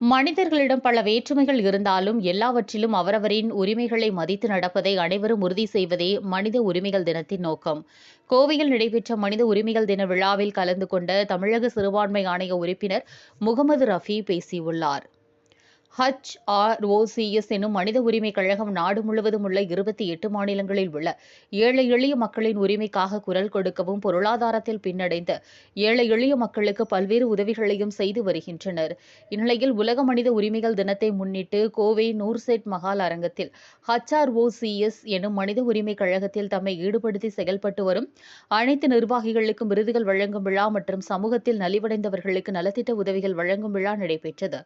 மனிதர்களிடம் பல வேற்றுமைகள் இருந்தாலும் எல்லாவற்றிலும் அவரவரின் உரிமைகளை மதித்து நடப்பதை அனைவரும் உறுதி செய்வதே மனித உரிமைகள் தினத்தின் நோக்கம். கோவையில் நடைபெற்ற மனித உரிமைகள் தின விழாவில் கலந்து கொண்ட தமிழக சிறுபான்மை ஆணைய உறுப்பினர் முகமது ரஃபி பேசியுள்ளார். ஹச் ஆர் ஓசிஎஸ் எனும் மனித உரிமை கழகம் நாடு முழுவதும் உள்ள இருபத்தி எட்டு மாநிலங்களில் உள்ள ஏழை எளிய மக்களின் உரிமைக்காக குரல் கொடுக்கவும் பொருளாதாரத்தில் பின்னடைந்த ஏழை எளிய மக்களுக்கு பல்வேறு உதவிகளையும் செய்து வருகின்றனர். இந்நிலையில் உலக மனித உரிமைகள் தினத்தை முன்னிட்டு கோவை நூர்செட் மகால் அரங்கத்தில் ஹச் ஆர் ஓசிஎஸ் எனும் மனித உரிமை கழகத்தில் தம்மை ஈடுபடுத்தி செயல்பட்டு வரும் அனைத்து நிர்வாகிகளுக்கும் விருதுகள் வழங்கும் விழா மற்றும் சமூகத்தில் நலிவடைந்தவர்களுக்கு நலத்திட்ட உதவிகள் வழங்கும் விழா நடைபெற்றது.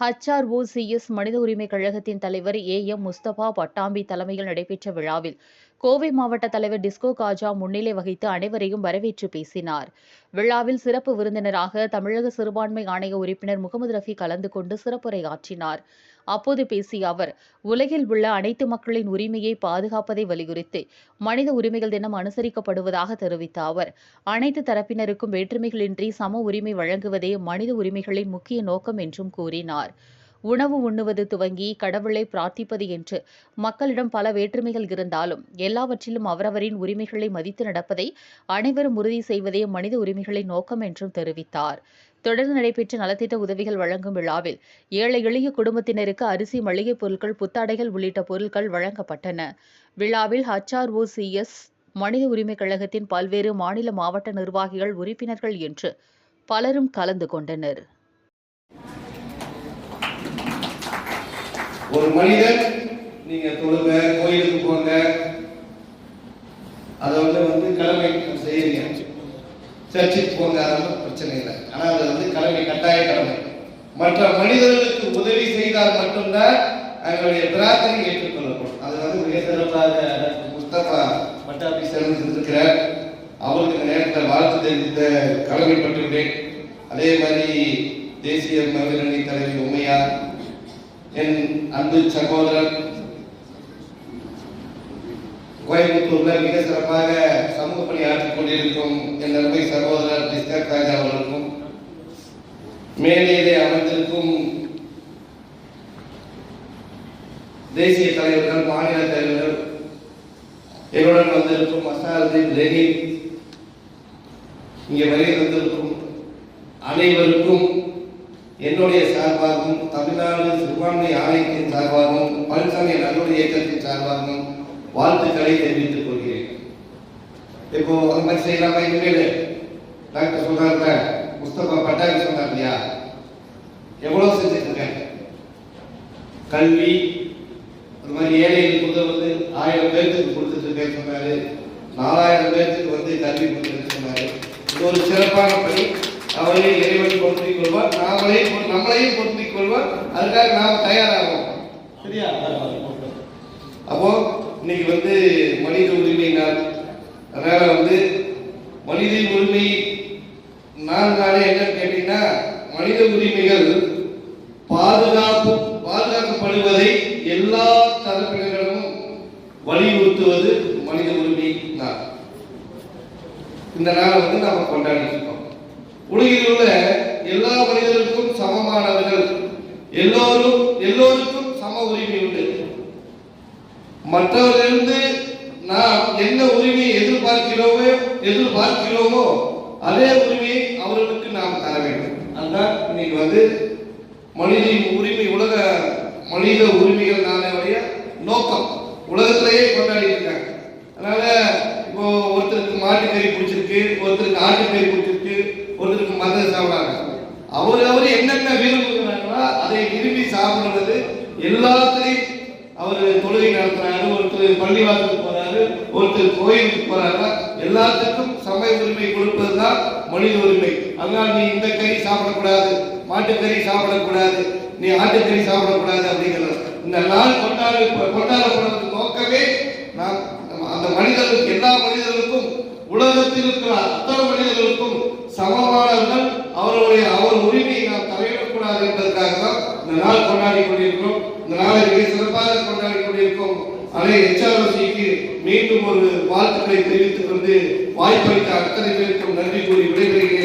ஹச்ஆர்ஓசிஎஸ் மனித உரிமை கழகத்தின் தலைவர் ஏ எம் முஸ்தபா பட்டாம்பி தலைமையில் நடைபெற்ற விழாவில் கோவை மாவட்ட தலைவர் டிஸ்கோ காஜா முன்னிலை வகித்து அனைவரையும் வரவேற்று பேசினார். விழாவில் சிறப்பு விருந்தினராக தமிழக சிறுபான்மை ஆணைய உறுப்பினர் முகமது ரஃபி கலந்து கொண்டு சிறப்புரையாற்றினார். அப்போது பேசிய அவர் உலகில் உள்ள அனைத்து மக்களின் உரிமையை பாதுகாப்பதை வலியுறுத்தி மனித உரிமைகள் தினம் அனுசரிக்கப்படுவதாக தெரிவித்த அவர் அனைத்து தரப்பினருக்கும் வேற்றுமைகளின்றி சம உரிமை வழங்குவதே மனித உரிமைகளின் முக்கிய நோக்கம் என்றும் கூறினார். உணவு உண்ணுவது துவங்கி கடவுளை பிரார்த்திப்பது என்று மக்களிடம் பல வேற்றுமைகள் இருந்தாலும் எல்லாவற்றிலும் அவரவரின் உரிமைகளை மதித்து நடப்பதை அனைவரும் உறுதி செய்வதே மனித உரிமைகளின் நோக்கம் என்றும் தெரிவித்தார். தொடர்ந்து நடைபெற்ற நலத்திட்ட உதவிகள் வழங்கும் விழாவில் ஏழை எளிய குடும்பத்தினருக்கு அரிசி மளிகைப் பொருட்கள் புத்தாடைகள் உள்ளிட்ட பொருட்கள் வழங்கப்பட்டன. விழாவில் ஹச்ஆர்ஓசிஎஸ் மனித உரிமைக் கழகத்தின் பல்வேறு மாநில மாவட்ட நிர்வாகிகள் உறுப்பினர்கள் என்று பலரும் கலந்து கொண்டனர். ஒரு மனிதன் நீங்க தொழுங்க கோயிலுக்கு போங்க அதை வந்து வந்து கடமை செய்யுங்க சர்ச்சுக்கு போங்க அதெல்லாம் பிரச்சனை இல்லை. ஆனால் அது வந்து கடமை கட்டாய கடமை. மற்ற மனிதர்களுக்கு உதவி செய்தால் மட்டும்தான் அவங்களுடைய பிரார்த்தனை ஏற்றுக்கொள்ளப்படும். அது வந்து மிக சிறப்பாக முஸ்தபா பட்டாபி செஞ்சிருக்கிறார் அவருக்கு இந்த நேரத்தில் வாழ்த்து தெரிவித்த கடமைப்பட்டுள்ளேன் அதே மாதிரி தேசிய மகளிரணி தலைவி உமையார் என் அன்பு சகோதரர் கோயம்புத்தூர்ல மிக சிறப்பாக சமூக பணி ஆற்றிக் கொண்டிருக்கும் என் அருமை சகோதரர் டிஸ்கர் ராஜா அவர்களுக்கும் மேலேயே அமர்ந்திருக்கும் தேசிய தலைவர்கள் மாநில தலைவர்கள் எங்களுடன் வந்திருக்கும் மசாலுதீன் லெனின் இங்கே வருகை வந்திருக்கும் அனைவருக்கும் என்னுடைய சார்பாகவும் தமிழ்நாடு சிறுபான்மை ஆணையத்தின் சார்பாகவும் பழனிசாமி நல்லுடைய இயக்கத்தின் சார்பாகவும் வாழ்த்துக்களை தெரிவித்துக் கொள்கிறேன். இப்போ அந்த மாதிரி செய்யலாமா? இனிமேல் டாக்டர் சொல்றாங்க முஸ்தபா பட்டாபி சொன்னார் இல்லையா எவ்வளவு செஞ்சுட்டு இருக்கேன் கல்வி அந்த மாதிரி ஏழைகளுக்கு வந்து ஆயிரம் பேர்த்துக்கு கொடுத்துட்டு இருக்கேன்னு சொன்னாரு. நாலாயிரம் பேர்த்துக்கு வந்து கல்வி கொடுத்துட்டு சொன்னாரு. இது ஒரு சிறப்பான பணி. அவரே இறைவன் பொருத்திக் கொள்வார். நாமளே நம்மளையும் பொருத்திக் கொள்வார். அதுக்காக நாம் தயாராகும் சரியா? அப்போ இன்னைக்கு வந்து மனித உரிமை நாள். அதனால வந்து மனித உரிமை நாள் நாளே என்னன்னு கேட்டீங்கன்னா மனித உரிமைகள் பாதுகாப்பு வலியுறுத்துவது மனித உரிமை நாள் இந்த நாளை வந்து நாம கொண்டாடிட்டு இருக்கோம். உலகில் உள்ள எல்லா மனிதர்களுக்கும் சமமானவர்கள் எல்லோரும் எல்லோருக்கும் சம உரிமை உண்டு. மற்றவர்களிருந்து நாம் என்ன உரிமையை எதிர்பார்க்கிறோமோ எதிர்பார்க்கிறோமோ அதே உரிமையை அவர்களுக்கு நாம் தர வேண்டும். அதுதான் இன்னைக்கு வந்து மனித உரிமை உலக மனித உரிமைகள் நாளைய நோக்கம். உலகத்திலேயே கொண்டாடிட்டு இருக்காங்க அதனால இப்போ ஒருத்தருக்கு மாட்டுக்கறி பிடிச்சிருக்கு ஒருத்தருக்கு ஆட்டுக்கறி பிடிச்சிருக்கு ஒருத்தருக்கு மத சாப்பிடாங்க. அவர் அவர் என்னென்ன விரும்புகிறாங்களோ அதை விரும்பி சாப்பிடுறது எல்லாத்துலையும் அவர் தொழுகை நடத்துறாரு ஒருத்தர் பள்ளிவாசலுக்கு போறாரு ஒருத்தர் கோயிலுக்கு போறாரு எல்லாத்துக்கும் சமய உரிமை கொடுப்பது தான் மனித உரிமை. அதனால் நீ இந்த கறி சாப்பிடக்கூடாது மாட்டுக்கறி சாப்பிடக்கூடாது நீ ஆட்டுக்கறி சாப்பிடக்கூடாது அப்படிங்கிறது இந்த நாள் கொண்டாட கொண்டாடப்படுவதற்கு நோக்கமே நாம் அந்த மனிதர்களுக்கு எல்லா மனிதர்களுக்கும் உலகத்தில் இருக்கிற அத்தனை மனிதர்களுக்கும் சமமானவர்கள் அவருடைய அவர் உரிமையை நாம் தலையிடக்கூடாது என்பதற்காக தான் இந்த நாள் கொண்டாடி கொண்டிருக்கிறோம். இந்த நாளை மிக சிறப்பாக கொண்டாடி கொண்டிருக்கும் அதே எச்ஆர்ஓசிக்கு மீண்டும் ஒரு வாழ்த்துக்களை தெரிவித்துக் கொண்டு வாய்ப்பளித்த அத்தனை பேருக்கும் நன்றி கூறி விடைபெறுகிறேன்.